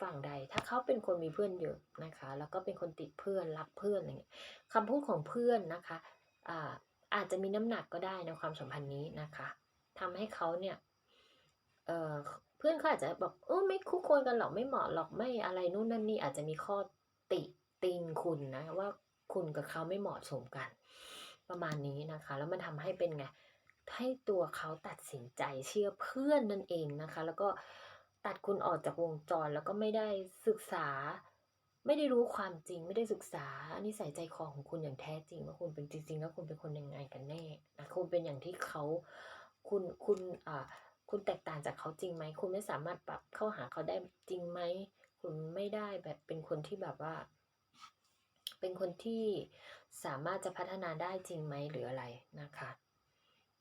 ฝั่งใด ถ้าเขาเป็นคนมีเพื่อนเยอะนะคะ แล้วก็เป็นคนติดเพื่อนรักเพื่อนอะไรเงี้ยคำพูดของเพื่อนนะคะอ่าอาจจะมีน้ำหนักก็ได้ในความสัมพันธ์นี้นะคะทำให้เขาเนี่ยเอ่อเพื่อนเขาอาจจะบอกเออไม่คู่ควรกันหรอกไม่เหมาะหรอกไม่อะไรนู่นนั่นนี่อาจจะมีข้อติติงคุณนะว่าคุณกับเขาไม่เหมาะสมกัน ประมาณนี้นะคะ แล้วมันทำให้เป็นไงให้ตัวเขาตัดสินใจเชื่อเพื่อนนั่นเองนะคะ แล้วก็ ตัดคุณออกจากวงจรแล้วก็ไม่ได้ศึกษา ไม่ได้รู้ความจริง ไม่ได้ศึกษานิสัยใจคอของคุณอย่างแท้จริงว่าคุณเป็นจริงๆ แล้วคุณเป็นคนยังไงกันแน่นะคุณเป็นอย่างที่เขาคุณคุณอ่าคุณแตกต่างจากเขาจริงไหม คุณไม่สามารถปรับเข้าหาเขาได้จริงไหม คุณไม่ได้แบบเป็นคนที่แบบว่า เป็นคนที่สามารถจะพัฒนาได้จริงไหมหรืออะไรนะคะ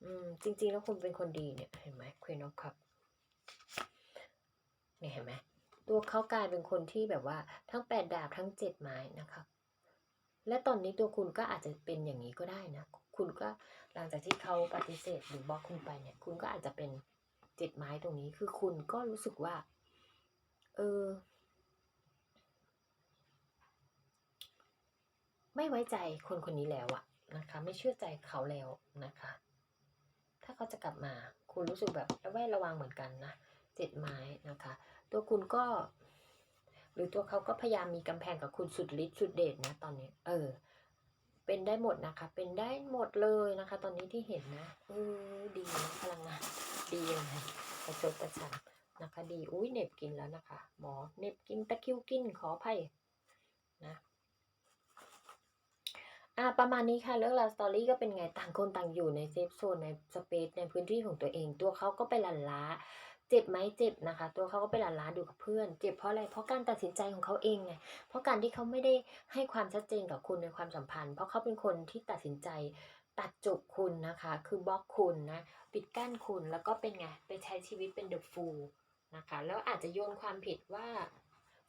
อืม จริง ๆ แล้วคุณเป็นคนดีเนี่ย เห็นไหม Queen of Cup เนี่ยเห็นไหมตัวเขากลายเป็นคนที่แบบว่าทั้งแปดดาบทั้งเจ็ดไม้นะคะ และตอนนี้ตัวคุณก็อาจจะเป็นอย่างนี้ก็ได้นะ คุณก็หลังจากที่เขาปฏิเสธหรือบล็อกคุณไปเนี่ย คุณก็อาจจะเป็นเจ็ดไม้ตรงนี้คือคุณก็รู้สึกว่า เออ ไม่ไว้ใจคนคนนี้แล้วอะนะคะ ไม่เชื่อใจเขาแล้วนะคะ ถ้าเขาจะกลับมา คุณรู้สึกแบบระแวดระวังเหมือนกันนะ เจ็ดไม้นะคะ ตัวคุณก็ หรือตัวเขาก็พยายามมีกำแพงกับคุณสุดฤทธิ์สุดเดชนะตอนนี้ เออ เป็นได้หมดนะคะ เป็นได้หมดเลยนะคะ ตอนนี้ที่เห็นนะเออดีนะพลังงานดียังไงกระชดกระชันนะคะ ดีอุ้ยเน็บกินแล้วนะคะ หมอเน็บกินตะคิวกินขออภัยนะอ่าประมาณนี้ค่ะเรื่องราวสตอรี่ก็เป็นไงต่างคนต่างอยู่ในเซฟโซนในสเปซในพื้นที่ของตัวเอง ตัวเขาก็ไปหลั่นล้า เจ็บไหมเจ็บนะคะ ตัวเขาก็ไปหลั่นล้าดูกับเพื่อน เจ็บเพราะอะไร เพราะการตัดสินใจของเขาเองไง เพราะการที่เขาไม่ได้ให้ความชัดเจนกับคุณในความสัมพันธ์ เพราะเขาเป็นคนที่ตัดสินใจตัดจบคุณนะคะ คือบล็อกคุณนะ ปิดกั้นคุณแล้วก็เป็นไง ไปใช้ชีวิตเป็นเดอะฟูลนะคะ แล้วอาจจะโยนความผิดว่า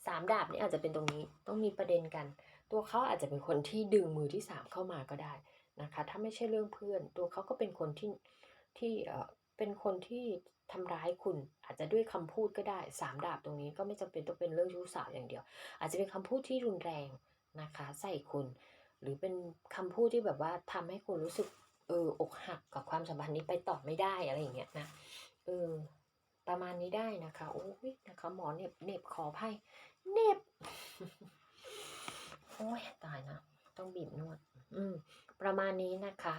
สามดาบนี่อาจจะเป็นตรงนี้ ต้องมีประเด็นกัน ตัวเขาอาจจะเป็นคนที่ดึงมือที่สามเข้ามาก็ได้นะคะ ถ้าไม่ใช่เรื่องเพื่อน ตัวเขาก็เป็นคนที่ที่ เป็นคนที่ทำร้ายคุณ อาจจะด้วยคำพูดก็ได้สามดาบตรงนี้ก็ไม่จำเป็นต้องเป็นเรื่องชู้สาวอย่างเดียว อาจจะเป็นคำพูดที่รุนแรงนะคะใส่คุณ หรือเป็นคำพูดที่แบบว่าทำให้คุณรู้สึกเอออกหักกับความสัมพันธ์นี้ไปต่อไม่ได้อะไรอย่างเงี้ยนะเออประมาณนี้ได้นะคะโอ้ยนะคะหมอเน็บเน็บขอไพ่เน็บโอ้ยตายนะ ต้องบีบนวด อืมประมาณนี้นะคะ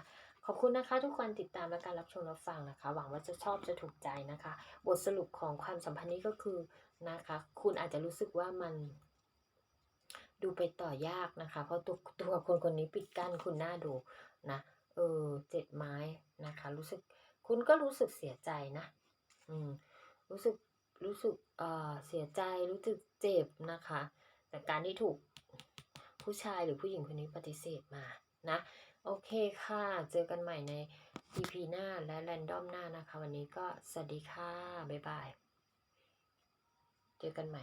ขอบคุณนะคะ ทุกคนติดตามและการรับชมรับฟังนะคะ หวังว่าจะชอบจะถูกใจนะคะ บทสรุปของความสัมพันธ์นี้ก็คือนะคะ คุณอาจจะรู้สึกว่ามัน ดูไปต่อยากนะคะ เพราะตัวตัวคนคนนี้ปิดกั้นคุณหน้าดูนะเออเจ็ดไม้นะคะ รู้สึกคุณก็รู้สึกเสียใจนะ อืม รู้สึกรู้สึกเอ่อเสียใจรู้สึกเจ็บนะคะแต่การที่ถูกผู้ชายหรือผู้หญิงคนนี้ปฏิเสธมา นะ โอเคค่ะ เจอกันใหม่ใน EP หน้าและแรนดอมหน้านะคะ วันนี้ก็สวัสดีค่ะ บ๊ายบาย เจอกันใหม่